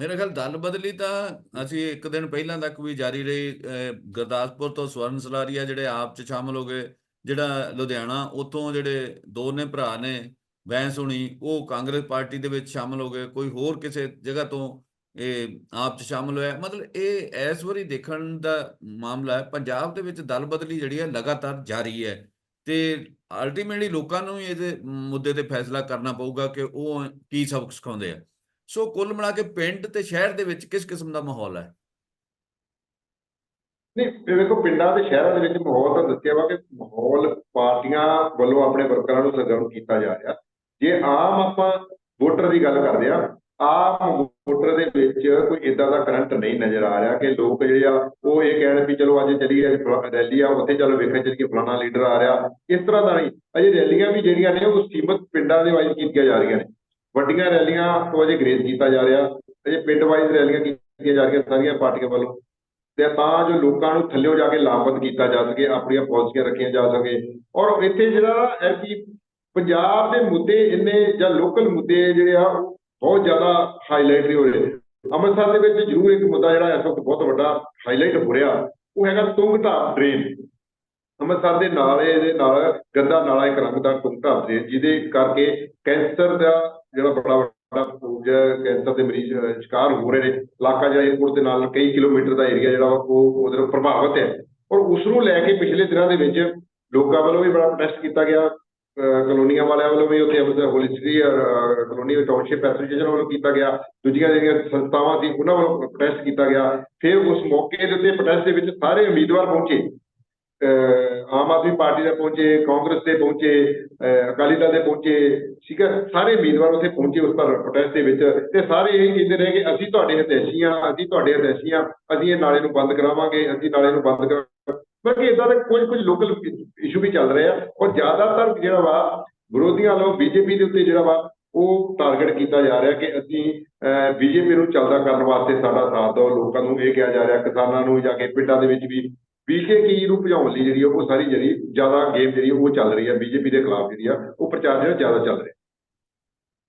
ਮੇਰੇ ਖਿਆਲ ਦਲ ਬਦਲੀ ਤਾਂ ਅਸੀਂ ਇੱਕ ਦਿਨ ਪਹਿਲਾਂ ਤੱਕ ਵੀ ਜਾਰੀ ਰਹੀ ਅਹ, ਗੁਰਦਾਸਪੁਰ ਤੋਂ ਸਵਰਨ ਸਲਾਰੀਆ ਜਿਹੜੇ ਆਪ ਚ ਸ਼ਾਮਲ ਹੋ ਗਏ ਜਿਹੜਾ ਲੁਧਿਆਣਾ ਉਤੋਂ ਜਿਹੜੇ ਦੋ ਨੇ ਭਰਾ ਨੇ ਬੈਂਸ ਹੁਣੀ ਉਹ ਕਾਂਗਰਸ ਪਾਰਟੀ ਦੇ ਵਿੱਚ ਸ਼ਾਮਲ ਹੋ ਗਏ ਕੋਈ ਹੋਰ ਕਿਸੇ ਜਗ੍ਹਾ ਤੋਂ ਇਹ ਆਪ ਚ ਸ਼ਾਮਲ ਹੋਇਆ। ਮਤਲਬ ਇਹ ਇਸ ਵਾਰੀ ਦੇਖਣ ਦਾ ਮਾਮਲਾ ਹੈ ਪੰਜਾਬ ਦੇ ਵਿੱਚ ਦਲ ਬਦਲੀ ਜਿਹੜੀ ਹੈ ਲਗਾਤਾਰ ਜਾਰੀ ਹੈ ਤੇ ਅਲਟੀਮੇਟਲੀ ਲੋਕਾਂ ਨੂੰ ਇਹਦੇ ਮੁੱਦੇ ਤੇ ਫੈਸਲਾ ਕਰਨਾ ਪਊਗਾ ਕਿ ਉਹ ਕੀ ਸਬਕ ਸਿਖਾਉਂਦੇ ਆ। ਸੋ ਕੁੱਲ ਮਿਲਾ ਕੇ ਪਿੰਡ ਤੇ ਸ਼ਹਿਰ ਦੇ ਵਿੱਚ ਕਿਸ ਕਿਸਮ ਦਾ ਮਾਹੌਲ ਹੈ? ਨਹੀਂ ਵੇਖੋ ਪਿੰਡਾਂ ਤੇ ਸ਼ਹਿਰਾਂ ਦੇ ਵਿੱਚ ਮਾਹੌਲ ਤਾਂ ਦੱਸਿਆ ਵਾ ਕਿ ਮਾਹੌਲ ਪਾਰਟੀਆਂ ਵੱਲੋਂ ਆਪਣੇ ਵਰਕਰਾਂ ਨੂੰ ਸਰਗਰਮ ਕੀਤਾ ਜਾ ਰਿਹਾ। ਜੇ ਆਮ ਆਪਾਂ ਵੋਟਰ ਦੀ ਗੱਲ ਕਰਦੇ ਆ ਆਮ ਵੋਟਰ ਦੇ ਵਿੱਚ ਕੋਈ ਇਦਾਂ ਦਾ ਕਰੰਟ ਨਹੀਂ ਨਜ਼ਰ ਆ ਰਿਹਾ ਕਿ ਲੋਕ ਜਿਹੜੇ ਆ, ਉਹ ਇਹ ਕਹਿਣ ਵੀ ਚਲੋ ਅੱਜ ਚੱਲੀਏ ਫਲਾ- ਰੈਲੀ ਆ, ਉੱਥੇ ਚਲੋ ਵੇਖਣ ਚੱਲੀਏ, ਫਲਾਣਾ ਲੀਡਰ ਆ ਰਿਹਾ। ਇਸ ਤਰ੍ਹਾਂ ਦਾ ਨਹੀਂ। ਅਜੇ ਰੈਲੀਆਂ ਵੀ ਜਿਹੜੀਆਂ ਨੇ, ਉਹ ਸੀਮਤ ਪਿੰਡਾਂ ਦੇ ਵਾਈਜ਼ ਕੀਤੀਆਂ ਜਾ ਰਹੀਆਂ ਨੇ। ਵੱਡੀਆਂ ਰੈਲੀਆਂ ਤੋਂ ਅਜੇ ਗ੍ਰੇਜ਼ ਕੀਤਾ ਜਾ ਰਿਹਾ, ਅਜੇ ਪਿੰਡ ਵਾਈਜ਼ ਰੈਲੀਆਂ ਕੀਤੀਆਂ ਜਾ ਰਹੀਆਂ ਸਾਰੀਆਂ ਪਾਰਟੀਆਂ ਵੱਲੋਂ। ਤੇ ਤਾਂ ਜੋ ਲੋਕਾਂ ਨੂੰ ਥੱਲਿਓ ਜਾ ਕੇ ਲਾਭਬੰਦ ਕੀਤਾ ਜਾ ਸਕੇ, ਆਪਣੀਆਂ ਪਾਲਿਸੀਆਂ ਰੱਖੀਆਂ ਜਾ ਸਕੇ। ਔਰ ਇੱਥੇ ਜਿਹੜਾ ਹੈ ਕਿ ਪੰਜਾਬ ਦੇ ਮੁੱਦੇ ਇੰਨੇ ਜਾਂ ਲੋਕਲ ਮੁੱਦੇ ਜਿਹੜੇ ਆ, ਬਹੁਤ ਜ਼ਿਆਦਾ ਹਾਈਲਾਈਟ ਨਹੀਂ ਹੋ ਰਹੇ ਅੰਮ੍ਰਿਤਸਰ ਦੇ ਵਿੱਚ ਜ਼ਰੂਰ ਇੱਕ ਮੁੱਦਾ ਜਿਹੜਾ ਇਸ ਵਕਤ ਬਹੁਤ ਵੱਡਾ ਹਾਈਲਾਈਟ ਹੋ ਰਿਹਾ, ਉਹ ਹੈਗਾ ਤੁੰਗ ਡਰੇਨ ਅੰਮ੍ਰਿਤਸਰ ਦੇ ਨਾਲ ਇਹਦੇ ਨਾਲ ਗੰਦਾ ਨਾਲਾ ਇੱਕ ਰੰਗਦਾਰ ਤੁੰਗ ਢਾਬ ਡਰੇਨ ਜਿਹਦੇ ਕਰਕੇ ਕੈਂਸਰ ਦਾ ਜਿਹੜਾ ਬੜਾ ਵੱਡਾ ਕੈਂਸਰ ਦੇ ਮਰੀਜ਼ ਸ਼ਿਕਾਰ ਹੋ ਰਹੇ ਨੇ। ਇਲਾਕਾ ਜਿਹੜਾ ਏਅਰਪੋਰਟ ਦੇ ਨਾਲ ਕਈ ਕਿਲੋਮੀਟਰ ਦਾ ਏਰੀਆ ਜਿਹੜਾ ਉਹ ਉਹਦੇ ਪ੍ਰਭਾਵਿਤ ਹੈ। ਔਰ ਉਸ ਨੂੰ ਲੈ ਕੇ ਪਿਛਲੇ ਦਿਨਾਂ ਦੇ ਵਿੱਚ ਲੋਕਾਂ ਵੱਲੋਂ ਵੀ ਬੜਾ ਪ੍ਰੋਟੈਸਟ ਕੀਤਾ ਗਿਆ। ਅਹ, ਕਲੋਨੀਆਂ ਵਾਲਿਆਂ ਵੱਲੋਂ ਵੀ ਉੱਥੇ ਅੰਮ੍ਰਿਤਸਰ ਹੋਲਿਸਟਰੀ ਕਲੋਨੀ ਟਾਊਨਸ਼ਿਪ ਐਸੋਸੀਏਸ਼ਨ ਵੱਲੋਂ ਕੀਤਾ ਗਿਆ। ਦੂਜੀਆਂ ਜਿਹੜੀਆਂ ਸੰਸਥਾਵਾਂ ਸੀ, ਉਹਨਾਂ ਵੱਲੋਂ ਪ੍ਰੋਟੈਸਟ ਕੀਤਾ ਗਿਆ। ਫਿਰ ਉਸ ਮੌਕੇ ਦੇ ਉੱਤੇ ਪ੍ਰੋਟੈਸਟ ਦੇ ਵਿੱਚ ਸਾਰੇ ਉਮੀਦਵਾਰ ਪਹੁੰਚੇ। ਆਮ ਆਦਮੀ ਪਾਰਟੀ ਦੇ ਪਹੁੰਚੇ, ਕਾਂਗਰਸ ਦੇ ਪਹੁੰਚੇ, ਅਹ ਅਕਾਲੀ ਦਲ ਦੇ ਪਹੁੰਚੇ, ਠੀਕ ਹੈ, ਸਾਰੇ ਉਮੀਦਵਾਰ ਉੱਥੇ ਪਹੁੰਚੇ ਉਸ ਪਰ ਪ੍ਰੋਟੈਸਟ ਦੇ ਵਿੱਚ ਤੇ ਸਾਰੇ ਇਹ ਕਹਿੰਦੇ ਰਹੇ ਕਿ ਅਸੀਂ ਤੁਹਾਡੇ ਹਿਤੈਸ਼ੀ ਹਾਂ, ਅਸੀਂ ਤੁਹਾਡੇ ਹਿਤੈਸ਼ੀ ਹਾਂ, ਅਸੀਂ ਇਹ ਨਾਲੇ ਨੂੰ ਬੰਦ ਕਰਾਵਾਂਗੇ, ਅਸੀਂ ਨਾਲੇ ਨੂੰ ਬੰਦ ਕਰਾ ਬਾਕੀ ਇਦਾਂ ਦੇ ਕੁਝ ਕੁਝ ਲੋਕਲ ਇਸ਼ੂ ਵੀ ਚੱਲ ਰਹੇ ਆ, ਔਰ ਜ਼ਿਆਦਾਤਰ ਜਿਹੜਾ ਵਾ ਵਿਰੋਧੀਆਂ ਵੱਲੋਂ ਬੀਜੇਪੀ ਦੇ ਉੱਤੇ ਜਿਹੜਾ ਵਾ ਉਹ ਟਾਰਗੇਟ ਕੀਤਾ ਜਾ ਰਿਹਾ ਕਿ ਅਸੀਂ ਬੀਜੇਪੀ ਨੂੰ ਚੱਲਦਾ ਕਰਨ ਵਾਸਤੇ ਸਾਡਾ ਸਾਥ ਦਿਓ, ਲੋਕਾਂ ਨੂੰ ਇਹ ਕਿਹਾ ਜਾ ਰਿਹਾ, ਕਿਸਾਨਾਂ ਨੂੰ ਜਾ ਕੇ ਪਿੰਡਾਂ ਦੇ ਵਿੱਚ ਵੀ ਬੀਜੇਪੀ ਨੂੰ ਭਜਾਉਣ ਲਈ ਜਿਹੜੀ ਉਹ ਸਾਰੀ ਜਿਹੜੀ ਜ਼ਿਆਦਾ ਗੇਮ ਜਿਹੜੀ ਉਹ ਚੱਲ ਰਹੀ ਆ ਬੀਜੇਪੀ ਦੇ ਖਿਲਾਫ ਜਿਹੜੀ ਆ, ਉਹ ਪ੍ਰਚਾਰ ਜਿਹੜਾ ਜ਼ਿਆਦਾ ਚੱਲ ਰਿਹਾ।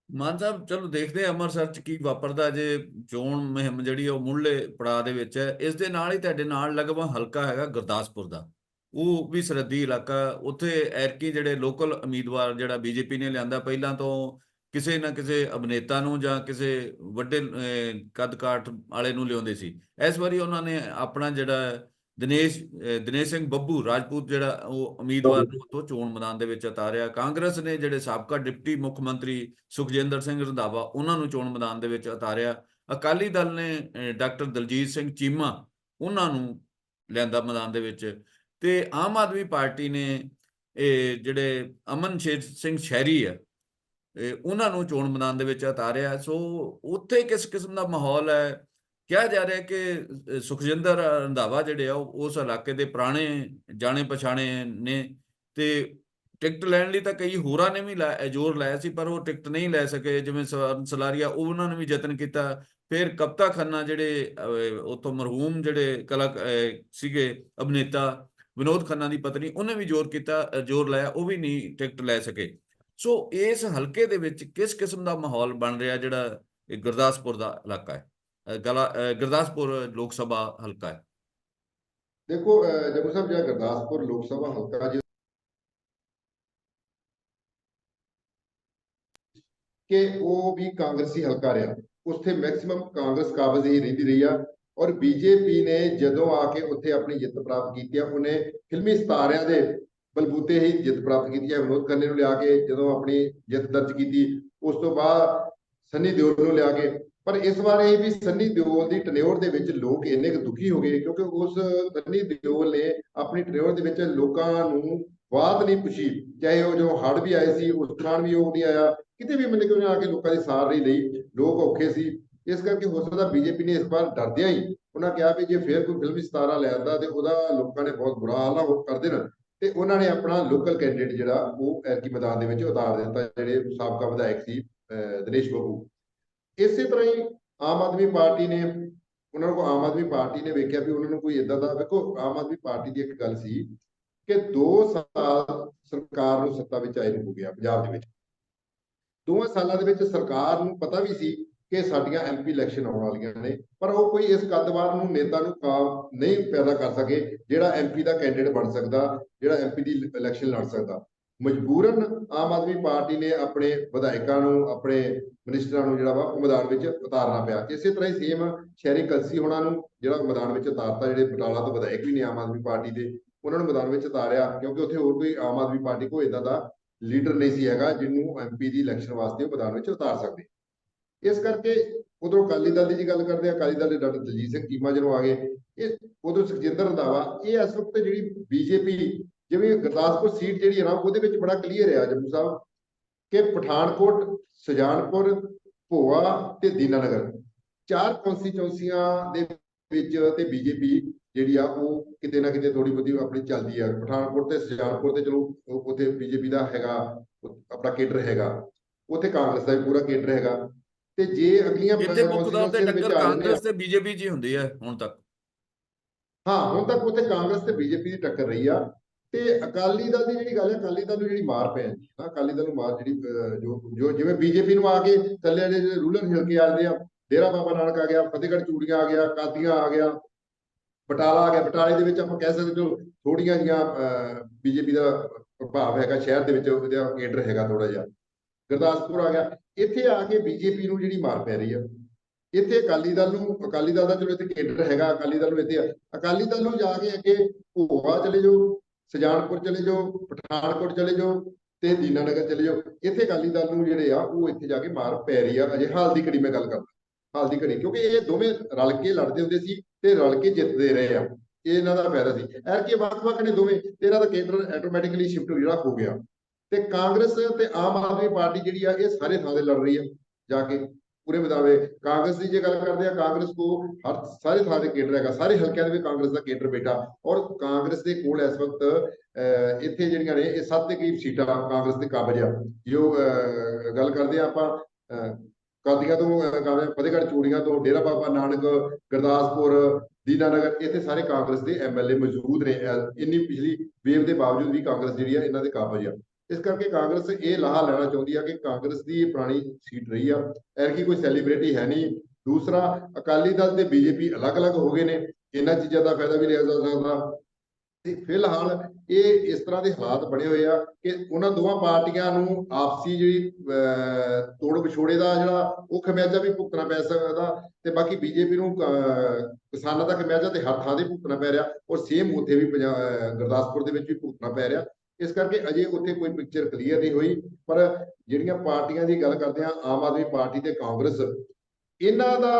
ਮਾਨ ਸਾਹਿਬ, ਚਲੋ ਦੇਖਦੇ ਹਾਂ ਅੰਮ੍ਰਿਤਸਰ ਚ ਕੀ ਵਾਪਰਦਾ, ਜੇ ਚੋਣ ਮੁਹਿੰਮ ਜਿਹੜੀ ਉਹ ਮੁੱਢਲੇ ਪੜਾਅ ਦੇ ਵਿੱਚ ਹੈ, ਇਸ ਦੇ ਨਾਲ ਹੀ ਤੁਹਾਡੇ ਨਾਲ ਲੱਗਵਾ ਹਲਕਾ ਹੈਗਾ ਗੁਰਦਾਸਪੁਰ ਦਾ। ਉਹ ਵੀ ਸਰਹੱਦੀ ਇਲਾਕਾ, ਉੱਥੇ ਐਰਕੀ ਜਿਹੜੇ ਲੋਕਲ ਉਮੀਦਵਾਰ ਜਿਹੜਾ ਬੀਜੇਪੀ ਨੇ ਲਿਆਂਦਾ, ਪਹਿਲਾਂ ਤੋਂ ਕਿਸੇ ਨਾ ਕਿਸੇ ਅਭਿਨੇਤਾ ਨੂੰ ਜਾਂ ਕਿਸੇ ਵੱਡੇ ਕੱਦ ਕਾਠ ਵਾਲੇ ਨੂੰ ਲਿਆਉਂਦੇ ਸੀ। ਇਸ ਵਾਰੀ ਉਹਨਾਂ ਨੇ ਆਪਣਾ ਜਿਹੜਾ ਦਿਨੇਸ਼ ਦਿਨੇਸ਼ ਸਿੰਘ ਬੱਬੂ ਰਾਜਪੂਤ ਜਿਹੜਾ ਉਹ ਉਮੀਦਵਾਰ ਨੂੰ ਤੋਂ ਚੋਣ ਮੈਦਾਨ ਦੇ ਵਿੱਚ ਉਤਾਰਿਆ। ਕਾਂਗਰਸ ਨੇ ਜਿਹੜੇ ਸਾਬਕਾ ਡਿਪਟੀ ਮੁੱਖ ਮੰਤਰੀ ਸੁਖਜਿੰਦਰ ਸਿੰਘ ਰੰਧਾਵਾ ਉਹਨਾਂ ਨੂੰ ਚੋਣ ਮੈਦਾਨ ਦੇ ਵਿੱਚ ਉਤਾਰਿਆ। ਅਕਾਲੀ ਦਲ ਨੇ ਡਾਕਟਰ ਦਲਜੀਤ ਸਿੰਘ ਚੀਮਾ ਉਹਨਾਂ ਨੂੰ ਲਿਆਂਦਾ ਮੈਦਾਨ ਦੇ ਵਿੱਚ। ਤੇ ਆਮ ਆਦਮੀ ਪਾਰਟੀ ਨੇ ਇਹ ਜਿਹੜੇ ਅਮਨ ਸ਼ੇਰ ਸਿੰਘ ਸ਼ਹਿਰੀ ਆ ਉਹਨਾਂ ਨੂੰ ਚੋਣ ਮੈਦਾਨ ਦੇ ਵਿੱਚ ਉਤਾਰਿਆ। ਸੋ ਉੱਥੇ ਕਿਸ ਕਿਸਮ ਦਾ ਮਾਹੌਲ ਹੈ? ਕਿਹਾ ਜਾ ਰਿਹਾ ਕਿ ਸੁਖਜਿੰਦਰ ਰੰਧਾਵਾ ਜਿਹੜੇ ਆ ਉਹ ਉਸ ਇਲਾਕੇ ਦੇ ਪੁਰਾਣੇ ਜਾਣੇ ਪਛਾਣੇ ਨੇ ਤੇ ਟਿਕਟ ਲੈਣ ਲਈ ਤਾਂ ਕਈ ਹੋਰਾਂ ਨੇ ਵੀ ਲਾ- ਜ਼ੋਰ ਲਾਇਆ ਸੀ ਪਰ ਉਹ ਟਿਕਟ ਨਹੀਂ ਲੈ ਸਕੇ। ਜਿਵੇਂ ਸਵਰਨ ਸਲਾਰੀਆ ਉਹਨਾਂ ਨੇ ਵੀ ਯਤਨ ਕੀਤਾ। ਫਿਰ ਕਪਤਾ ਖੰਨਾ ਜਿਹੜੇ ਅਹ, ਉੱਥੋਂ ਮਰਹੂਮ ਜਿਹੜੇ ਕਲਾ ਸੀਗੇ ਅਭਿਨੇਤਾ ਵਿਨੋਦ ਖੰਨਾ ਦੀ ਪਤਨੀ ਉਹਨੇ ਵੀ ਜ਼ੋਰ ਕੀਤਾ ਜ਼ੋਰ ਲਾਇਆ ਉਹ ਵੀ ਨਹੀਂ ਟਿਕਟ ਲੈ ਸਕੇ। ਸੋ ਇਸ ਹਲਕੇ ਦੇ ਵਿੱਚ ਕਿਸ ਕਿਸਮ ਦਾ ਮਾਹੌਲ ਬਣ ਰਿਹਾ ਜਿਹੜਾ ਗੁਰਦਾਸਪੁਰ ਦਾ ਇਲਾਕਾ ਹੈ? ਗੁਰਦਾਸਪੁਰ ਲੋਕ ਸਭਾ ਹਲਕਾ ਹੈ। ਦੇਖੋ, ਅਹ ਸਾਹਿਬ, ਜਿਹੜਾ ਗੁਰਦਾਸਪੁਰ ਲੋਕ ਸਭਾ ਹਲਕਾ ਕਿ ਉਹ ਵੀ ਕਾਂਗਰਸੀ ਹਲਕਾ ਰਿਹਾ। ਉੱਥੇ ਮੈਕਸਿਮਮ ਕਾਂਗਰਸ ਕਾਬਜ਼ ਹੀ ਰਹਿੰਦੀ ਰਹੀ ਆ ਔਰ ਬੀਜੇਪੀ ਨੇ ਜਦੋਂ ਆ ਕੇ ਉੱਥੇ ਆਪਣੀ ਜਿੱਤ ਪ੍ਰਾਪਤ ਕੀਤੀ ਆ, ਉਹਨੇ ਫਿਲਮੀ ਸਤਾਰਿਆਂ ਦੇ ਬਲਬੂਤੇ ਹੀ ਜਿੱਤ ਪ੍ਰਾਪਤ ਕੀਤੀ ਹੈ ਵਿਨੋਦ ਖੰਨੇ ਨੂੰ ਲਿਆ ਕੇ ਜਦੋਂ ਆਪਣੀ ਜਿੱਤ ਦਰਜ ਕੀਤੀ, ਉਸ ਤੋਂ ਬਾਅਦ ਸੰਨੀ ਦਿਓਲ ਨੂੰ ਲਿਆ ਕੇ ਪਰ ਇਸ ਵਾਰ ਇਹ ਵੀ ਸੰਨੀ ਦਿਓਲ ਦੀ ਟਨਿਓਰ ਦੇ ਵਿੱਚ ਲੋਕ ਇੰਨੇ ਕੁ ਦੁਖੀ ਹੋ ਗਏ ਕਿਉਂਕਿ ਉਸ ਸੰਨੀ ਦਿਓਲ ਨੇ ਆਪਣੀ ਟਨਿਓਰ ਦੇ ਵਿੱਚ ਲੋਕਾਂ ਨੂੰ ਬਾਤ ਨਹੀਂ ਪੁੱਛੀ। ਚਾਹੇ ਉਹ ਜੋ ਹੜ ਵੀ ਆਏ ਸੀ ਉਸ ਦੌਰਾਨ ਵੀ ਉਹ ਨਹੀਂ ਆਇਆ। ਕਿਤੇ ਵੀ ਮਤਲਬ ਕਿ ਆ ਕੇ ਲੋਕਾਂ ਦੀ ਸਾਰ ਨਹੀਂ ਲਈ, ਲੋਕ ਔਖੇ ਸੀ। ਇਸ ਕਰਕੇ ਹੋ ਸਕਦਾ ਬੀਜੇਪੀ ਨੇ ਇਸ ਵਾਰ ਡਰਦਿਆਂ ਹੀ ਉਹਨਾਂ ਕਿਹਾ ਵੀ ਜੇ ਫੇਰ ਕੋਈ ਫਿਲਮੀ ਸਿਤਾਰਾ ਲੈ ਲਿਆਂਦਾ ਤੇ ਉਹਦਾ ਲੋਕਾਂ ਨੇ ਬਹੁਤ ਬੁਰਾ ਹਾਲ ਨਾ ਹੋ ਕਰ ਦੇਣਾ। ਤੇ ਉਹਨਾਂ ਨੇ ਆਪਣਾ ਲੋਕਲ ਕੈਂਡੀਡੇਟ ਜਿਹੜਾ ਉਹ ਐਰਕੀ ਮੈਦਾਨ ਦੇ ਵਿੱਚ ਉਤਾਰ ਦਿੱਤਾ, ਜਿਹੜੇ ਸਾਬਕਾ ਵਿਧਾਇਕ ਸੀ, ਅਹ ਦਿਨੇਸ਼ ਬੱਬੂ। ਇਸੇ ਤਰ੍ਹਾਂ ਹੀ ਆਮ ਆਦਮੀ ਪਾਰਟੀ ਨੇ, ਉਹਨਾਂ ਨੂੰ ਆਮ ਆਦਮੀ ਪਾਰਟੀ ਨੇ ਵੇਖਿਆ ਵੀ ਉਹਨਾਂ ਨੂੰ ਕੋਈ ਇਦਾਂ ਦਾ, ਵੇਖੋ ਆਮ ਆਦਮੀ ਪਾਰਟੀ ਦੀ ਇੱਕ ਗੱਲ ਸੀ ਕਿ 2 ਸਾਲ ਸਰਕਾਰ ਨੂੰ ਸੱਤਾ ਵਿੱਚ ਆਏ ਨੂੰ ਹੋ ਗਿਆ ਪੰਜਾਬ ਦੇ ਵਿੱਚ। ਦੋਵਾਂ ਸਾਲਾਂ ਦੇ ਵਿੱਚ ਸਰਕਾਰ ਨੂੰ ਪਤਾ ਵੀ ਸੀ ਕਿ ਸਾਡੀਆਂ ਐਮਪੀ ਇਲੈਕਸ਼ਨ ਆਉਣ ਵਾਲੀਆਂ ਨੇ, ਪਰ ਉਹ ਕੋਈ ਇਸ ਕੱਦਵਾਰ ਨੂੰ ਨੇਤਾ ਨੂੰ ਕਾ- ਨਹੀਂ ਪੈਦਾ ਕਰ ਸਕੇ ਜਿਹੜਾ ਐਮਪੀ ਦਾ ਕੈਂਡੀਡੇਟ ਬਣ ਸਕਦਾ, ਜਿਹੜਾ ਐਮਪੀ ਦੀ ਇਲੈਕਸ਼ਨ ਲੜ ਸਕਦਾ। ਮਜਬੂਰਨ ਆਮ ਆਦਮੀ ਪਾਰਟੀ ਨੇ ਆਪਣੇ ਵਿਧਾਇਕਾਂ ਨੂੰ, ਆਪਣੇ ਮਿਨਿਸਟਰਾਂ ਨੂੰ ਜਿਹੜਾ ਵਾ ਉਹ ਮੈਦਾਨ ਵਿੱਚ ਉਤਾਰਨਾ ਪਿਆ। ਇਸੇ ਤਰ੍ਹਾਂ ਹੀ ਸੇਮ ਸ਼ਹਿਰੀ ਕਲਸੀ ਹੋਣਾ ਨੂੰ ਜਿਹੜਾ ਮੈਦਾਨ ਵਿੱਚ ਉਤਾਰਤਾ, ਜਿਹੜੇ ਬਟਾਲਾ ਤੋਂ ਵਿਧਾਇਕ ਵੀ ਨੇ ਆਮ ਆਦਮੀ ਪਾਰਟੀ ਦੇ, ਉਹਨਾਂ ਨੂੰ ਮੈਦਾਨ ਵਿੱਚ ਉਤਾਰਿਆ ਕਿਉਂਕਿ ਉੱਥੇ ਹੋਰ ਕੋਈ ਆਮ ਆਦਮੀ ਪਾਰਟੀ ਕੋਈ ਇਦਾਂ ਦਾ ਲੀਡਰ ਨਹੀਂ ਸੀ ਹੈਗਾ ਜਿਹਨੂੰ ਐਮਪੀ ਦੀ ਇਲੈਕਸ਼ਨ ਵਾਸਤੇ ਉਹ ਮੈਦਾਨ ਵਿੱਚ ਉਤਾਰ ਸਕਦੇ। ਇਸ ਕਰਕੇ ਉਧਰੋਂ ਅਕਾਲੀ ਦਲ ਦੀ ਜੀ ਗੱਲ ਕਰਦੇ ਆ ਅਕਾਲੀ ਦਲ ਦੇ ਡਾਕਟਰ ਦਲਜੀਤ ਸਿੰਘ ਚੀਮਾ ਜਦੋਂ ਆ ਗਏ। ਇਹ ਉਦੋਂ ਸੁਖਜਿੰਦਰ ਰੰਧਾਵਾ, ਇਹ ਇਸ ਵਕਤ ਜਿਹੜੀ ਬੀਜੇਪੀ ਜਿਵੇਂ ਗੁਰਦਾਸਪੁਰ ਸੀਟ ਜਿਹੜੀ ਹੈ ਨਾ ਉਹਦੇ ਵਿੱਚ ਬੜਾ ਕਲੀਅਰ ਹੈ ਜੰਮੂ ਸਾਹਿਬ ਕਿ ਪਠਾਨਕੋਟ ਸੁਜਾਨਪੁਰ ਭੋਆ ਤੇ ਦੀਨਾਨਗਰ। ਚਾਰ ਕੌਂਸਟੀਚੁਐਂਸੀਆਂ ਦੇ ਵਿੱਚ ਤੇ ਬੀਜੇਪੀ ਜਿਹੜੀ ਆ ਉਹ ਕਿਤੇ ਨਾ ਕਿਤੇ ਥੋੜੀ ਬਹੁਤੀ ਆਪਣੀ ਚੱਲਦੀ ਆ। ਪਠਾਨਕੋਟ ਤੇ ਸੁਜਾਨਪੁਰ ਤੇ ਚਲੋ ਉੱਥੇ ਬੀਜੇਪੀ ਦਾ ਹੈਗਾ ਆਪਣਾ ਕੇਡਰ ਹੈਗਾ। ਉੱਥੇ ਕਾਂਗਰਸ ਦਾ ਵੀ ਪੂਰਾ ਕੇਡਰ ਹੈਗਾ। ਤੇ ਜੇ ਅਗਲੀਆਂ ਇੱਥੇ ਤੌਰ ਤੇ ਟੱਕਰ ਕਾਂਗਰਸ ਤੇ ਬੀਜੇਪੀ ਹੀ ਹੁੰਦੀ ਹੈ ਹੁਣ ਤੱਕ। ਹਾਂ ਹੁਣ ਤੱਕ ਉੱਥੇ ਕਾਂਗਰਸ ਤੇ ਬੀਜੇਪੀ ਦੀ ਟੱਕਰ ਰਹੀ ਆ। ਤੇ ਅਕਾਲੀ ਦਲ ਦੀ ਜਿਹੜੀ ਗੱਲ ਹੈ ਅਕਾਲੀ ਦਲ ਨੂੰ ਜਿਹੜੀ ਮਾਰ ਪੈ ਹੈ ਨਾ ਅਕਾਲੀ ਦਲ ਨੂੰ ਮਾਰ ਜਿਹੜੀ ਅਹ, ਜੋ ਜੋ ਜਿਵੇਂ ਬੀਜੇਪੀ ਨੂੰ ਆ ਕੇ ਥੱਲੇ ਜਿਹੜੇ ਰੂਲਰ ਹਿਲਕੇ ਆ ਆ ਡੇਰਾ ਬਾਬਾ ਨਾਨਕ ਆ ਗਿਆ ਫਤਿਹਗੜ੍ਹ ਚੂੜੀਆਂ ਆ ਗਿਆ ਕਾਦੀਆਂ ਆ ਗਿਆ ਬਟਾਲਾ ਆ ਗਿਆ ਬਟਾਲੇ ਦੇ ਵਿੱਚ ਆਪਾਂ ਕਹਿ ਸਕਦੇ ਜੋ ਥੋੜੀਆਂ ਜੀਆਂ ਬੀਜੇਪੀ ਦਾ ਪ੍ਰਭਾਵ ਹੈਗਾ ਸ਼ਹਿਰ ਦੇ ਵਿੱਚ ਉਹਦਾ ਕੇਡਰ ਹੈਗਾ ਥੋੜਾ ਜਿਹਾ ਗੁਰਦਾਸਪੁਰ ਆ ਗਿਆ ਇੱਥੇ ਆ ਕੇ ਬੀਜੇਪੀ ਨੂੰ ਜਿਹੜੀ ਮਾਰ ਪੈ ਰਹੀ ਆ ਇੱਥੇ ਅਕਾਲੀ ਦਲ ਨੂੰ ਅਕਾਲੀ ਦਲ ਦਾ ਚਲੋ ਇੱਥੇ ਕੇਡਰ ਹੈਗਾ ਅਕਾਲੀ ਦਲ ਨੂੰ ਇੱਥੇ ਆ। ਅਕਾਲੀ ਦਲ ਨੂੰ ਜਾ ਕੇ ਅੱਗੇ ਭੋਆ ਚਲੇ ਜਾਓ ਸੁਜਾਨਪੁਰ ਚਲੇ ਜਾਓ, ਪਠਾਨਕੋਟ ਚਲੇ ਜਾਓ ਤੇ ਦੀਨਾਨਗਰ ਚਲੇ ਜਾਓ। ਇੱਥੇ ਅਕਾਲੀ ਦਲ ਨੂੰ ਜਿਹੜੇ ਆ, ਉਹ ਇੱਥੇ ਜਾ ਕੇ ਮਾਰ ਪੈ ਰਹੀ ਆ। ਅਜੇ ਹਾਲ ਦੀ ਘੜੀ ਮੈਂ ਗੱਲ ਕਰਦਾ। ਹਾਲ ਦੀ ਘੜੀ, ਕਿਉਂਕਿ ਇਹ ਦੋਵੇਂ ਰਲ ਕੇ ਲੜਦੇ ਹੁੰਦੇ ਸੀ ਤੇ ਰਲ ਕੇ ਜਿੱਤਦੇ ਰਹੇ ਆ। ਇਹ ਇਹਨਾਂ ਦਾ ਫਾਇਦਾ ਸੀ। ਐਰ ਕੇ ਵੱਖ-ਵੱਖ ਨੇ ਦੋਵੇਂ, ਤੇ ਇਹਨਾਂ ਦਾ ਕੇਂਦਰ ਆਟੋਮੈਟਿਕਲੀ ਸ਼ਿਫਟ ਜਿਹੜਾ ਹੋ ਗਿਆ। ਤੇ ਕਾਂਗਰਸ ਤੇ ਆਮ ਆਦਮੀ ਪਾਰਟੀ ਜਿਹੜੀ ਆ, ਇਹ ਸਾਰੇ ਥਾਂ ਤੇ ਲੜ ਰਹੀ ਆ, ਜਾ ਕੇ। ਪੂਰੇ ਮੈਦਾਨ ਕਾਂਗਰਸ ਦੀ ਜੇ ਗੱਲ ਕਰਦੇ ਆ ਕਾਂਗਰਸ ਕੋ ਹਰ ਸਾਰੇ ਥਾਂ ਤੇ ਕੇਡਰ ਹੈਗਾ ਸਾਰੇ ਹਲਕਿਆਂ ਦੇ ਵਿੱਚ ਕਾਂਗਰਸ ਦਾ ਕੇਡਰ ਬੈਠਾ ਔਰ ਕਾਂਗਰਸ ਦੇ ਕੋਲ ਇਸ ਵਕਤ ਅਹ, ਇੱਥੇ ਜਿਹੜੀਆਂ ਨੇ ਇਹ ਸੱਤ ਦੇ ਕਰੀਬ ਸੀਟਾਂ ਕਾਂਗਰਸ ਦੇ ਕਾਬਜ ਆ। ਜੋ ਅਹ, ਗੱਲ ਕਰਦੇ ਆ ਆਪਾਂ ਅਹ, ਕਾਦੀਆਂ ਤੋਂ ਅਹ, ਫਤਿਹਗੜ੍ਹ ਚੂੜੀਆਂ ਤੋਂ ਡੇਰਾ ਬਾਬਾ ਨਾਨਕ ਗੁਰਦਾਸਪੁਰ ਦੀਨਾਨਗਰ ਇੱਥੇ ਸਾਰੇ ਕਾਂਗਰਸ ਦੇ ਐਮਐਲਏ ਮੌਜੂਦ ਨੇ। ਇੰਨੀ ਪਿਛਲੀ ਵੇਵ ਦੇ ਬਾਵਜੂਦ ਵੀ ਕਾਂਗਰਸ ਜਿਹੜੀ ਆ ਇਹਨਾਂ ਦੇ ਕਾਬਜ ਆ। ਇਸ ਕਰਕੇ ਕਾਂਗਰਸ ਇਹ ਲਾਹਾ ਲੈਣਾ ਚਾਹੁੰਦੀ ਆ ਕਿ ਕਾਂਗਰਸ ਦੀ ਇਹ ਪੁਰਾਣੀ ਸੀਟ ਰਹੀ ਆ। ਐਰਕੀ ਕੋਈ ਸੈਲੀਬ੍ਰਿਟੀ ਹੈ ਨਹੀਂ। ਦੂਸਰਾ ਅਕਾਲੀ ਦਲ ਤੇ ਬੀਜੇਪੀ ਅਲੱਗ-ਅਲੱਗ ਹੋ ਗਏ ਨੇ। ਇਹਨਾਂ ਚੀਜ਼ਾਂ ਦਾ ਫਾਇਦਾ ਵੀ ਲਿਆ ਜਾ ਸਕਦਾ। ਤੇ ਫਿਲਹਾਲ ਇਹ ਇਸ ਤਰ੍ਹਾਂ ਦੇ ਹਾਲਾਤ ਬਣੇ ਹੋਏ ਆ ਕਿ ਉਹਨਾਂ ਦੋਵਾਂ ਪਾਰਟੀਆਂ ਨੂੰ ਆਪਸੀ ਜਿਹੜੀ ਅਹ, ਤੋੜ ਵਿਛੋੜੇ ਦਾ ਜਿਹੜਾ ਉਹ ਖਮਿਆਜਾ ਵੀ ਭੁਗਤਣਾ ਪੈ ਸਕਦਾ ਤੇ ਬਾਕੀ ਬੀਜੇਪੀ ਨੂੰ ਅਹ, ਕਿਸਾਨਾਂ ਦਾ ਖਮਿਆਜਾ ਤੇ ਹਰ ਥਾਂ ਤੇ ਭੁਗਤਣਾ ਪੈ ਰਿਹਾ ਔਰ ਸੇਮ ਉੱਥੇ ਵੀ ਪੰਜਾ- ਅਹ, ਗੁਰਦਾਸਪੁਰ ਦੇ ਵਿੱਚ ਵੀ ਭੁਗਤਣਾ ਪੈ ਰਿਹਾ। ਇਸ ਕਰਕੇ ਅਜੇ ਉੱਥੇ ਕੋਈ ਪਿਕਚਰ ਕਲੀਅਰ ਨਹੀਂ ਹੋਈ, ਪਰ ਜਿਹੜੀਆਂ ਪਾਰਟੀਆਂ ਦੀ ਗੱਲ ਕਰਦੇ ਆ ਆਮ ਆਦਮੀ ਪਾਰਟੀ ਤੇ ਕਾਂਗਰਸ, ਇਹਨਾਂ ਦਾ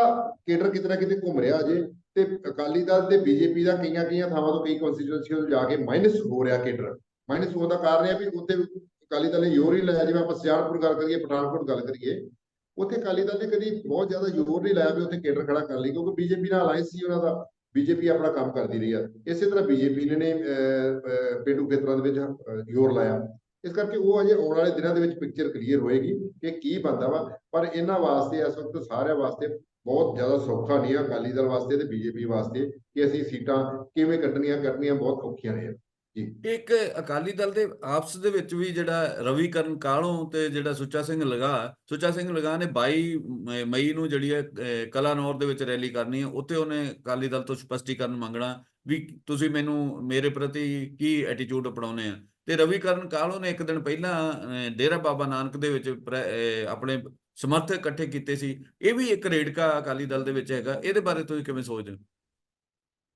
ਕੇਡਰ ਕਿਤੇ ਨਾ ਕਿਤੇ ਘੁੰਮ ਰਿਹਾ ਅਜੇ, ਤੇ ਅਕਾਲੀ ਦਲ ਤੇ ਬੀਜੇਪੀ ਦਾ ਕਈਆਂ ਕਈਆਂ ਥਾਵਾਂ ਤੋਂ ਕਈ ਕਨਸਟੀਟਿਊਐਂਸੀਆਂ ਤੋਂ ਜਾ ਕੇ ਮਾਈਨਸ ਹੋ ਰਿਹਾ ਕੇਡਰ। ਮਾਈਨਸ ਹੋਣ ਦਾ ਕਾਰਨ ਇਹ ਵੀ ਉੱਥੇ ਅਕਾਲੀ ਦਲ ਨੇ ਜ਼ੋਰ ਹੀ ਲਾਇਆ, ਜਿਵੇਂ ਆਪਾਂ ਸਿਆਲਪੁਰ ਗੱਲ ਕਰੀਏ, ਪਠਾਨਕੋਟ ਗੱਲ ਕਰੀਏ, ਉੱਥੇ ਅਕਾਲੀ ਦਲ ਨੇ ਕਦੀ ਬਹੁਤ ਜ਼ਿਆਦਾ ਜ਼ੋਰ ਨਹੀਂ ਲਾਇਆ ਵੀ ਉੱਥੇ ਕੇਡਰ ਖੜਾ ਕਰ ਲਈ ਕਿਉਂਕਿ ਬੀਜੇਪੀ ਨਾਲ ਅਲਾਈਅੰਸ ਸੀ ਉਹਨਾਂ ਦਾ। ਬੀਜੇਪੀ ਆਪਣਾ ਕੰਮ ਕਰਦੀ ਰਹੀ ਆ। ਇਸੇ ਤਰ੍ਹਾਂ ਬੀਜੇਪੀ ਨੇ ਨੇ ਅਹ, ਪੇਂਡੂ ਖੇਤਰਾਂ ਦੇ ਵਿੱਚ ਜ਼ੋਰ ਲਾਇਆ। ਇਸ ਕਰਕੇ ਉਹ ਅਜੇ ਆਉਣ ਵਾਲੇ ਦਿਨਾਂ ਦੇ ਵਿੱਚ ਪਿਕਚਰ ਕਲੀਅਰ ਹੋਏਗੀ ਕਿ ਕੀ ਬਣਦਾ ਵਾ। ਪਰ ਇਹਨਾਂ ਵਾਸਤੇ ਇਸ ਵਕਤ ਸਾਰਿਆਂ ਵਾਸਤੇ ਬਹੁਤ ਜ਼ਿਆਦਾ ਸੌਖਾ ਨਹੀਂ ਆ ਅਕਾਲੀ ਦਲ ਵਾਸਤੇ ਤੇ ਬੀਜੇਪੀ ਵਾਸਤੇ ਕਿ ਅਸੀਂ ਸੀਟਾਂ ਕਿਵੇਂ ਕੱਢਣੀਆਂ ਕੱਢਣੀਆਂ ਬਹੁਤ ਔਖੀਆਂ ਨੇ। ਇੱਕ ਅਕਾਲੀ ਦਲ ਦੇ ਆਪਸ ਦੇ ਵਿੱਚ ਵੀ ਜਿਹੜਾ ਰਵੀ ਕਰਨ ਕਾਲੋਂ ਤੇ ਜਿਹੜਾ ਸੁੱਚਾ ਸਿੰਘ ਲਗਾ ਸੁੱਚਾ ਸਿੰਘ ਲਗਾ ਨੇ 22 ਮਈ ਨੂੰ ਜਿਹੜੀ ਹੈ ਕਲਾਨੌਰ ਦੇ ਵਿੱਚ ਰੈਲੀ ਕਰਨੀ ਹੈ। ਉੱਥੇ ਉਹਨੇ ਅਕਾਲੀ ਦਲ ਤੋਂ ਸਪਸ਼ਟੀਕਰਨ ਮੰਗਣਾ ਵੀ ਤੁਸੀਂ ਮੈਨੂੰ ਮੇਰੇ ਪ੍ਰਤੀ ਕੀ ਐਟੀਟਿਊਡ ਅਪਣਾਉਨੇ ਆ ਤੇ ਰਵੀ ਕਰਨ ਕਾਲੋਂ ਨੇ ਇੱਕ ਦਿਨ ਪਹਿਲਾਂ ਅਹ, ਡੇਰਾ ਬਾਬਾ ਨਾਨਕ ਦੇ ਵਿੱਚ ਆਪਣੇ ਸਮਰਥਕ ਇਕੱਠੇ ਕੀਤੇ ਸੀ। ਇਹ ਵੀ ਇੱਕ ਰੇੜਕਾ ਅਕਾਲੀ ਦਲ ਦੇ ਵਿੱਚ ਹੈਗਾ। ਇਹਦੇ ਬਾਰੇ ਤੁਸੀਂ ਕਿਵੇਂ ਸੋਚਦੇ ਹੋ?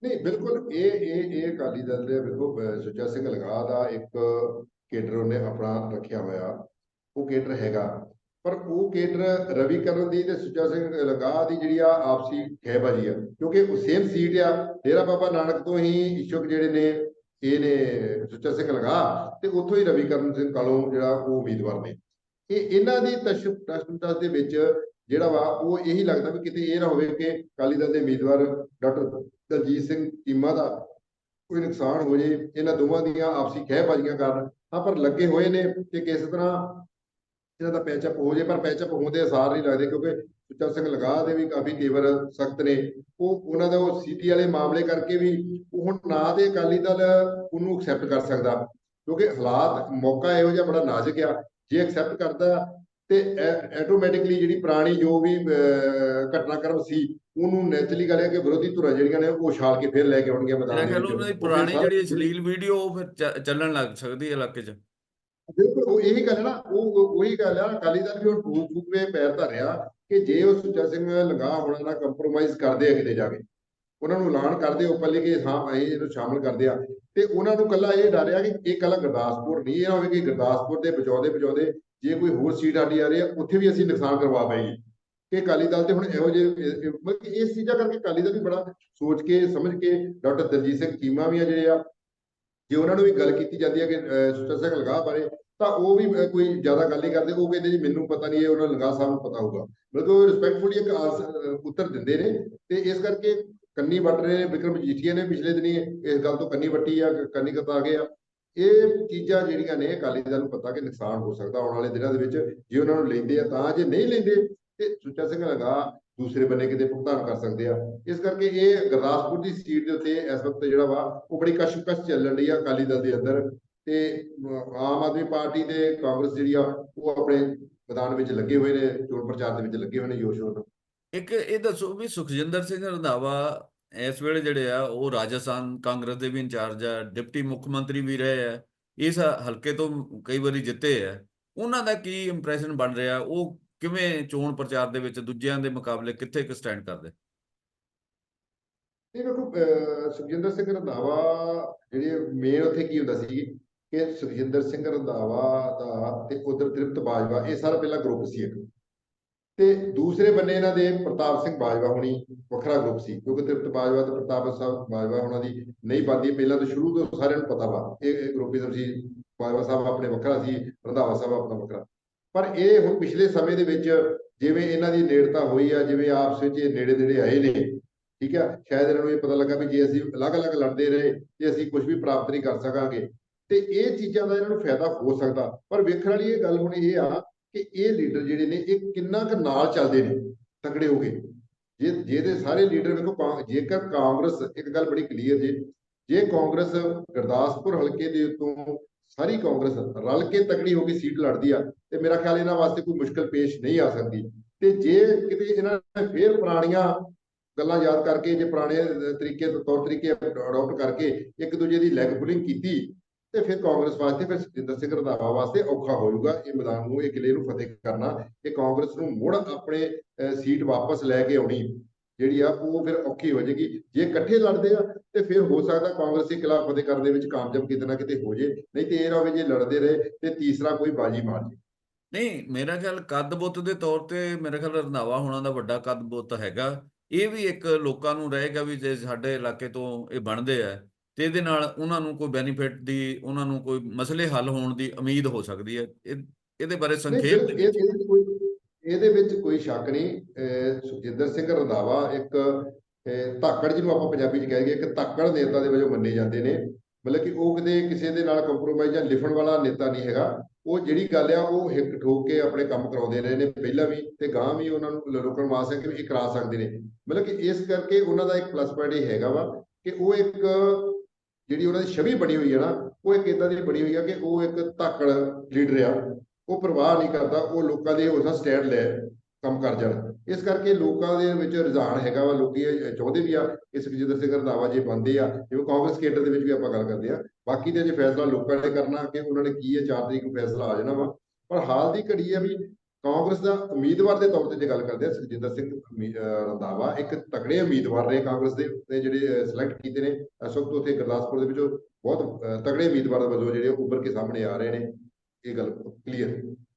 ਨਹੀਂ, ਬਿਲਕੁਲ ਇਹ ਇਹ ਇਹ ਅਕਾਲੀ ਦਲ ਦੇ ਵੇਖੋ ਸੁੱਚਾ ਸਿੰਘ ਲਗਾ ਦਾ ਇੱਕ ਕੇਡਰ ਉਹਨੇ ਆਪਣਾ ਰੱਖਿਆ ਹੋਇਆ। ਉਹ ਕੇਡਰ ਹੈਗਾ। ਪਰ ਉਹ ਕੇਡਰ ਰਵੀ ਕਰਨ ਦੀ ਤੇ ਸੁੱਚਾ ਸਿੰਘ ਲਗਾ ਦੀ ਜਿਹੜੀ ਆ ਆਪਸੀ ਖਹਿਬਾਜੀ ਆ, ਕਿਉਂਕਿ ਉਹ ਸੇਮ ਸੀਟ ਆ। ਡੇਰਾ ਬਾਬਾ ਨਾਨਕ ਤੋਂ ਹੀ ਇਸ਼ਕ ਜਿਹੜੇ ਨੇ, ਇਹ ਨੇ ਸੁੱਚਾ ਸਿੰਘ ਲਗਾ ਤੇ ਉੱਥੋਂ ਹੀ ਰਵੀ ਕਰਨ ਸਿੰਘ ਕਾਲੋਂ ਜਿਹੜਾ ਉਹ ਉਮੀਦਵਾਰ ਨੇ। ਇਹ ਇਹਨਾਂ ਦੀ ਤਸ਼ਕਤਸ ਦੇ ਵਿੱਚ ਜਿਹੜਾ ਵਾ, ਉਹ ਇਹੀ ਲੱਗਦਾ ਵੀ ਕਿਤੇ ਇਹ ਨਾ ਹੋਵੇ ਕਿ ਅਕਾਲੀ ਦਲ ਦੇ ਉਮੀਦਵਾਰ ਡਾਕਟਰ ਦਲਜੀਤ ਸਿੰਘ ਚੀਮਾ ਦਾ ਕੋਈ ਨੁਕਸਾਨ ਹੋ ਜੇ, ਇਹਨਾਂ ਦੋਵਾਂ ਦੀਆਂ ਆਪਸੀ ਖਹਿਬਾਜ਼ੀਆਂ ਕਾਰਨ, ਹਾਂ, ਪਰ ਲੱਗੇ ਹੋਏ ਨੇ ਕਿ ਕਿਸ ਤਰ੍ਹਾਂ ਇਹਨਾਂ ਦਾ ਪੈਚਅਪ ਹੋ ਜੇ, ਪਰ ਪੈਚਅਪ ਹੋਣ ਦੇ ਅਸਾਰ ਨਹੀਂ ਲੱਗਦੇ, ਕਿਉਂਕਿ ਸੁੱਚਾ ਸਿੰਘ ਲਗਾ ਦੇ ਵੀ ਕਾਫੀ ਤੇਵਰ ਸਖਤ ਨੇ। ਉਹ, ਉਹਨਾਂ ਦਾ ਉਹ ਸੀਟੀ ਵਾਲੇ ਮਾਮਲੇ ਕਰਕੇ ਵੀ ਉਹ ਹੁਣ ਨਾ ਤੇ ਅਕਾਲੀ ਦਲ ਉਹਨੂੰ ਐਕਸੈਪਟ ਕਰ ਸਕਦਾ, ਕਿਉਂਕਿ ਹਾਲਾਤ ਮੌਕਾ ਇਹੋ ਜਿਹਾ ਬੜਾ ਨਾਜ਼ੁਕ ਆ। ਜੇ ਐਕਸੈਪਟ ਕਰਦਾ ਤੇ ਆਟੋਮੈਟਿਕਲੀ ਜਿਹੜੀ ਪੁਰਾਣੀ ਜੋ ਵੀ ਘਟਨਾਕ੍ਰਮ ਸੀ ਉਹਨੂੰ ਨੈਚੁਰਲੀ ਗੱਲ ਹੈ ਕਿ ਵਿਰੋਧੀ ਧੁਰਾਂ ਜਿਹੜੀਆਂ ਨੇ ਉਹ ਛਾਲ ਕੇ ਫਿਰ ਲੈ ਕੇ ਆਉਣਗੀਆਂ ਮੈਦਾਨ ਦੇ ਵਿੱਚ। ਉਹਨਾਂ ਦੀ ਉਹ ਪੁਰਾਣੀ ਜਿਹੜੀ ਅਸ਼ਲੀਲ ਵੀਡੀਓ ਉਹ ਫਿਰ ਚੱਲਣ ਲੱਗ ਸਕਦੀ ਹੈ ਇਲਾਕੇ 'ਚ। ਬਿਲਕੁਲ ਉਹ ਇਹੀ ਗੱਲ ਹੈ ਨਾ ਉਹ ਉਹ- ਉਹੀ ਗੱਲ ਆ ਅਕਾਲੀ ਦਲ ਵੀ ਹੁਣ ਫੂਕ ਫੂਕ ਕੇ ਪੈਰ ਧਰਿਆ ਕਿ ਜੇ ਉਹ ਸੁੱਚਾ ਸਿੰਘ ਲੰਗਾ ਹੋਣਾ ਨਾਲ ਕੰਪਰੋਮਾਈਜ਼ ਕਰਦੇ ਆ ਕਿਤੇ ਜਾ ਕੇ ਉਹਨਾਂ ਨੂੰ ਐਲਾਨ ਕਰਦੇ ਓਪਨਲੀ ਕਿ ਹਾਂ ਅਸੀਂ ਇਹਨੂੰ ਸ਼ਾਮਲ ਕਰਦੇ ਆ ਤੇ ਉਹਨਾਂ ਨੂੰ ਕੱਲਾ ਇਹ ਡਰ ਆ ਕਿ ਇਹ ਕੱਲਾ ਗੁਰਦਾਸਪੁਰ ਨਹੀਂ ਇਹ ਹੋਵੇ ਕਿ ਗੁਰਦਾਸਪੁਰ ਦੇ ਬਚਾਉਂਦੇ ਬਚਾਉਂਦੇ ਜੇ ਕੋਈ ਹੋਰ ਸੀਟ ਸਾਡੀ ਆ ਰਹੀ ਆ ਉੱਥੇ ਵੀ ਅਸੀਂ ਨੁਕਸਾਨ ਕਰਵਾ ਪਏਗੀ ਕਿ ਅਕਾਲੀ ਦਲ ਤੇ ਹੁਣ ਇਹੋ ਜਿਹੇ ਮਤਲਬ ਇਸ ਚੀਜ਼ਾਂ ਕਰਕੇ ਅਕਾਲੀ ਦਲ ਵੀ ਬੜਾ ਸੋਚ ਕੇ ਸਮਝ ਕੇ ਡਾਕਟਰ ਦਲਜੀਤ ਸਿੰਘ ਚੀਮਾ ਵੀ ਆ ਜਿਹੜੇ ਆ ਜੇ ਉਹਨਾਂ ਨੂੰ ਵੀ ਗੱਲ ਕੀਤੀ ਜਾਂਦੀ ਹੈ ਕਿ ਅਹ, ਸੁੱਚਾ ਸਿੰਘ ਲੰਗਾਹ ਬਾਰੇ ਤਾਂ ਉਹ ਵੀ ਕੋਈ ਜ਼ਿਆਦਾ ਗੱਲ ਨਹੀਂ ਕਰਦੇ। ਉਹ ਕਹਿੰਦੇ ਜੀ ਮੈਨੂੰ ਪਤਾ ਨਹੀਂ ਇਹ ਉਹਨਾਂ ਲੰਗਾਹ ਸਾਹਿਬ ਨੂੰ ਪਤਾ ਹੋਊਗਾ। ਮਤਲਬ ਉਹ ਰਿਸਪੈਕਟਫੁਲੀ ਇੱਕ ਆਸ- ਉੱਤਰ ਦਿੰਦੇ ਨੇ। ਤੇ ਇਸ ਕਰਕੇ ਕੰਨੀ ਵੱਟ ਰਹੇ ਨੇ ਵਿਕਰਮ ਮਜੀਠੀਆ ਨੇ ਪਿਛਲੇ ਦਿਨੀ ਇਸ ਗੱਲ ਤੋਂ ਕੰਨੀ ਵੱਟੀ ਆ ਕੰਨੀ ਕਤਾ ਗਏ ਆ। ਇਹ ਚੀਜ਼ਾਂ ਜਿਹੜੀਆਂ ਨੇ, ਅਕਾਲੀ ਦਲ ਨੂੰ ਪਤਾ ਕਿ ਨੁਕਸਾਨ ਹੋ ਸਕਦਾ, ਆਉਣ ਵਾਲੇ ਦਿਨਾਂ ਦੇ ਵਿੱਚ ਜੇ ਉਹਨਾਂ ਨੂੰ ਲੈਂਦੇ ਆ ਤਾਂ, ਜੇ ਨਹੀਂ ਲੈਂਦੇ ਤੇ ਸੁੱਚਾ ਸਿੰਘ ਲੰਗਾਹ ਦੂਸਰੇ ਬੰਨੇ ਕਿਤੇ ਭੁਗਤਾਨ ਕਰ ਸਕਦੇ ਆ। ਇਸ ਕਰਕੇ ਇਹ ਗੁਰਦਾਸਪੁਰ ਦੀ ਸੀਟ ਦੇ ਉੱਤੇ ਇਸ ਵਕਤ ਜਿਹੜਾ ਵਾ, ਉਹ ਬੜੀ ਕਸ਼ਮਕਸ਼ ਚੱਲਣ ਰਹੀ ਆ ਅਕਾਲੀ ਦਲ ਦੇ ਅੰਦਰ ਤੇ ਆਮ ਆਦਮੀ ਪਾਰਟੀ ਤੇ ਕਾਂਗਰਸ ਜਿਹੜੀ ਆ, ਉਹ ਆਪਣੇ ਮੈਦਾਨ ਵਿੱਚ ਲੱਗੇ ਹੋਏ ਨੇ, ਚੋਣ ਪ੍ਰਚਾਰ ਦੇ ਵਿੱਚ ਲੱਗੇ ਹੋਏ ਨੇ ਜੋਸ਼ ਨਾਲ। ਇੱਕ ਇਹ ਦੱਸੋ ਵੀ ਸੁਖਜਿੰਦਰ ਸਿੰਘ ਰੰਧਾਵਾ ਇਸ ਵੇਲੇ ਜਿਹੜੇ ਆ, ਉਹ ਰਾਜਸਥਾਨ ਕਾਂਗਰਸ ਦੇ ਵੀ ਇੰਚਾਰਜ ਆ, ਡਿਪਟੀ ਮੁੱਖ ਮੰਤਰੀ ਵੀ ਰਹੇ ਆ ਇਸ ਹਲਕੇ ਤੋਂ ਕਈ ਵਾਰੀ ਜਿੱਤੇ ਆ। ਉਹਨਾਂ ਦਾ ਕੀ ਇੰਪ੍ਰੈਸ਼ਨ ਬਣ ਰਿਹਾ? ਉਹ ਕਿਵੇਂ ਚੋਣ ਪ੍ਰਚਾਰ ਦੇ ਵਿੱਚ ਦੂਜਿਆਂ ਦੇ ਮੁਕਾਬਲੇ ਕਿੱਥੇ ਕੁ ਸਟੈਂਡ ਕਰਦੇ? ਇਹ ਵੇਖੋ ਸੁਖਜਿੰਦਰ ਸਿੰਘ ਰੰਧਾਵਾ ਜਿਹੜੇ ਮੇਨ ਉੱਥੇ ਕੀ ਹੁੰਦਾ ਸੀ ਕਿ ਸੁਖਜਿੰਦਰ ਸਿੰਘ ਰੰਧਾਵਾ ਦਾ ਤੇ ਉਧਰ ਤ੍ਰਿਪਤ ਬਾਜਵਾ, ਇਹ ਸਾਰਾ ਪਹਿਲਾ ਗਰੁੱਪ ਸੀ ਇੱਕ। ਤੇ ਦੂਸਰੇ ਬੰਨੇ ਇਹਨਾਂ ਦੇ ਪ੍ਰਤਾਪ ਸਿੰਘ ਬਾਜਵਾ ਹੋਣੀ ਵੱਖਰਾ ਗਰੁੱਪ ਸੀ, ਕਿਉਂਕਿ ਤ੍ਰਿਪਤ ਬਾਜਵਾ ਤੇ ਪ੍ਰਤਾਪ ਸਾਹਿਬ ਬਾਜਵਾ ਉਹਨਾਂ ਦੀ ਨਹੀਂ ਬਣਦੀ, ਪਹਿਲਾਂ ਤੋਂ ਸ਼ੁਰੂ ਤੋਂ ਸਾਰਿਆਂ ਨੂੰ ਪਤਾ ਵਾ, ਇਹ ਇਹ ਗਰੁੱਪਿਜ਼ਮ ਸੀ, ਬਾਜਵਾ ਸਾਹਿਬ ਆਪਣੇ ਵੱਖਰਾ ਸੀ ਰੰਧਾਵਾ ਸਾਹਿਬ ਆਪਣਾ ਵੱਖਰਾ। ਪਰ ਇਹ ਹੁਣ ਪਿਛਲੇ ਸਮੇਂ ਦੇ ਵਿੱਚ ਜਿਵੇਂ ਇਹਨਾਂ ਦੀ ਨੇੜਤਾ ਹੋਈ ਆ, ਜਿਵੇਂ ਆਪਸ ਵਿੱਚ ਇਹ ਨੇੜੇ ਨੇੜੇ ਆਏ ਨੇ, ਠੀਕ ਆ, ਸ਼ਾਇਦ ਇਹਨਾਂ ਨੂੰ ਇਹ ਪਤਾ ਲੱਗਾ ਵੀ ਜੇ ਅਸੀਂ ਅਲੱਗ-ਅਲੱਗ ਲੜਦੇ ਰਹੇ, ਤੇ ਅਸੀਂ ਕੁਝ ਵੀ ਪ੍ਰਾਪਤ ਨਹੀਂ ਕਰ ਸਕਾਂਗੇ। ਤੇ ਇਹ ਚੀਜ਼ਾਂ ਦਾ ਇਹਨਾਂ ਨੂੰ ਫਾਇਦਾ ਹੋ ਸਕਦਾ, ਪਰ ਵੇਖਣ ਵਾਲੀ ਇਹ ਗੱਲ ਹੁਣ ਇਹ ਆ ਕਿ ਇਹ ਲੀਡਰ ਜਿਹੜੇ ਨੇ, ਇਹ ਕਿੰਨਾ ਕੁ ਨਾਲ ਚੱਲਦੇ ਨੇ, ਤਕੜੇ ਹੋ ਗਏ ਜੇ ਜਿਹਦੇ ਸਾਰੇ ਲੀਡਰ ਵੇਖੋ, ਕਾਂ- ਜੇਕਰ ਕਾਂਗਰਸ, ਇੱਕ ਗੱਲ ਬੜੀ ਕਲੀਅਰ ਜੇ ਜੇ ਕਾਂਗਰਸ ਗੁਰਦਾਸਪੁਰ ਹਲਕੇ ਦੇ ਉੱਤੋਂ ਸਾਰੀ ਕਾਂਗਰਸ ਰਲ ਕੇ ਤਕੜੀ ਹੋ ਕੇ ਸੀਟ ਲੜਦੀ ਆ, ਤੇ ਮੇਰਾ ਖਿਆਲ ਇਹਨਾਂ ਵਾਸਤੇ ਕੋਈ ਮੁਸ਼ਕਲ ਪੇਸ਼ ਨਹੀਂ ਆ ਸਕਦੀ। ਤੇ ਜੇ ਕਿਤੇ ਇਹਨਾਂ ਨੇ ਫੇਰ ਪੁਰਾਣੀਆਂ ਗੱਲਾਂ ਯਾਦ ਕਰਕੇ, ਜੇ ਪੁਰਾਣੇ ਤਰੀਕੇ, ਤੌਰ ਤਰੀਕੇ ਅਡਾਪਟ ਕਰਕੇ ਇੱਕ ਦੂਜੇ ਦੀ ਲੈਗ ਪੁਲਿੰਗ ਕੀਤੀ ਤੇ ਫਿਰ ਕਾਂਗਰਸ ਵਾਸਤੇ, ਫਿਰ ਸੁਖਜਿੰਦਰ ਸਿੰਘ ਰੰਧਾਵਾ ਵਾਸਤੇ ਔਖਾ ਹੋ ਜਾਊਗਾ। ਇਹ ਮੈਦਾਨ ਨੂੰ, ਇਹ ਕਿਲੇ ਨੂੰ ਫਤਿਹ ਕਰਨਾ ਕਿ ਕਾਂਗਰਸ ਨੂੰ ਮੁੜ ਆਪਣੇ ਸੀਟ ਵਾਪਸ ਲੈ ਕੇ ਆਉਣੀ ਜਿਹੜੀ ਆ, ਉਹ ਫਿਰ ਔਖੀ ਹੋ ਜਾਏਗੀ। ਜੇ ਇਕੱਠੇ ਲੜਦੇ ਆ, ਤੇ ਫਿਰ ਹੋ ਸਕਦਾ ਕਾਂਗਰਸ ਖਿਲਾਫ ਫਤਿਹ ਕਰਨ ਦੇ ਵਿੱਚ ਕਾਮਯਾਬ ਕਿਤੇ ਨਾ ਕਿਤੇ ਹੋ ਜੇ। ਨਹੀਂ ਤੇ ਇਹ ਨਾ ਹੋਵੇ ਜੇ ਲੜਦੇ ਰਹੇ ਤੇ ਤੀਸਰਾ ਕੋਈ ਬਾਜੀ ਮਾਰ ਜੇ। ਨਹੀਂ, ਮੇਰਾ ਖਿਆਲ ਕੱਦ ਬੁੱਤ ਦੇ ਤੌਰ ਤੇ ਮੇਰਾ ਖਿਆਲ ਰੰਧਾਵਾ ਹੋਣਾ ਦਾ ਵੱਡਾ ਕੱਦ ਬੁੱਤ ਹੈਗਾ। ਇਹ ਵੀ ਇੱਕ ਲੋਕਾਂ ਨੂੰ ਰਹੇਗਾ ਵੀ ਜੇ ਸਾਡੇ ਇਲਾਕੇ ਤੋਂ ਇਹ ਬਣਦੇ ਆ ਤੇ ਇਹਦੇ ਨਾਲ ਉਹਨਾਂ ਨੂੰ ਕੋਈ ਬੈਨੀਫਿਟ ਦੀ ਉਹਨਾਂ ਨੂੰ ਕੋਈ ਮਸਲੇ ਹੱਲ ਹੋਣ ਦੀ ਉਮੀਦ ਹੋ ਸਕਦੀ ਹੈ। ਇਹ ਇਹਦੇ ਬਾਰੇ ਸੰਖੇਪ ਇਹਦੇ ਵਿੱਚ ਕੋਈ ਸ਼ੱਕ ਨਹੀਂ। ਸੁਖਜਿੰਦਰ ਸਿੰਘ ਰੰਧਾਵਾ ਇੱਕ ਧਾਕੜ ਜਿਹਨੂੰ ਆਪਾਂ ਪੰਜਾਬੀ 'ਚ ਕਹਿ ਦਈਏ ਇੱਕ ਧਾਕੜ ਨੇਤਾ ਦੇ ਵਜੋਂ ਮੰਨੇ ਜਾਂਦੇ ਨੇ। ਮਤਲਬ ਕਿ ਉਹ ਕਿਤੇ ਕਿਸੇ ਦੇ ਨਾਲ ਕੰਪਰੋਮਾਈਜ਼ ਜਾਂ ਲਿਖਣ ਵਾਲਾ ਨੇਤਾ ਨਹੀਂ ਹੈਗਾ। ਉਹ ਜਿਹੜੀ ਗੱਲ ਆ ਉਹ ਹਿੱਕ ਠੋਕ ਕੇ ਆਪਣੇ ਕੰਮ ਕਰਾਉਂਦੇ ਰਹੇ ਨੇ। ਪਹਿਲਾਂ ਵੀ ਤੇ ਗਾਂ ਵੀ ਉਹਨਾਂ ਨੂੰ ਰੋਕਣ ਵਾਸਤੇ ਕਿ ਇਹ ਕਰਾ ਸਕਦੇ ਨੇ। ਮਤਲਬ ਕਿ ਇਸ ਕਰਕੇ ਉਹਨਾਂ ਦਾ ਇੱਕ ਪਲੱਸ ਪੁਆਇੰਟ ਇਹ ਹੈਗਾ ਵਾ ਕਿ ਉਹ ਇੱਕ ਜਿਹੜੀ ਉਹਨਾਂ ਦੀ ਛਵੀ ਬਣੀ ਹੋਈ ਹੈ ਨਾ, ਉਹ ਇੱਕ ਇਦਾਂ ਦੀ ਬਣੀ ਹੋਈ ਆ ਕਿ ਉਹ ਇੱਕ ਧਾਕੜ ਲੀਡਰ ਆ, ਉਹ ਪਰਵਾਹ ਨਹੀਂ ਕਰਦਾ, ਉਹ ਲੋਕਾਂ ਦੇ ਉਸਦਾ ਸਟੈਂਡ ਲੈ ਕੰਮ ਕਰ ਜਾਣ। ਇਸ ਕਰਕੇ ਲੋਕਾਂ ਦੇ ਵਿੱਚ ਰੁਝਾਨ ਹੈਗਾ ਵਾ, ਲੋਕੀ ਇਹ ਚਾਹੁੰਦੇ ਵੀ ਆ ਕਿ ਸੁਖਜਿੰਦਰ ਸਿੰਘ ਰੰਧਾਵਾ ਜੇ ਬੰਦੇ ਆ, ਜਿਵੇਂ ਕਾਂਗਰਸ ਕੇਡਰ ਦੇ ਵਿੱਚ ਵੀ ਆਪਾਂ ਗੱਲ ਕਰਦੇ ਆ, ਬਾਕੀ ਤੇ ਜੇ ਫੈਸਲਾ ਲੋਕਾਂ ਨੇ ਕਰਨਾ ਕਿ ਉਹਨਾਂ ਨੇ ਕੀ ਹੈ 4 ਤਰੀਕ ਨੂੰ ਫੈਸਲਾ ਆ ਜਾਣਾ ਵਾ। ਪਰ ਹਾਲ ਦੀ ਘੜੀ ਆ ਵੀ ਕਾਂਗਰਸ ਦਾ ਉਮੀਦਵਾਰ ਦੇ ਤੌਰ ਤੇ ਜੇ ਗੱਲ ਕਰਦੇ ਆ, ਸੁਖਜਿੰਦਰ ਸਿੰਘ ਰੰਧਾਵਾ, ਇੱਕ ਤਕੜੇ ਉਮੀਦਵਾਰ ਨੇ ਕਾਂਗਰਸ ਦੇ ਨੇ ਜਿਹੜੇ ਸਿਲੈਕਟ ਕੀਤੇ ਨੇ, ਇਸ ਵਕਤ ਉੱਥੇ ਗੁਰਦਾਸਪੁਰ ਦੇ ਵਿੱਚੋਂ ਬਹੁਤ ਤਕੜੇ ਉਮੀਦਵਾਰ ਵਜੋਂ ਜਿਹੜੇ ਉੱਭਰ ਕੇ ਸਾਹਮਣੇ ਆ ਰਹੇ ਨੇ, ਇਹ ਗੱਲ ਕਲੀਅਰ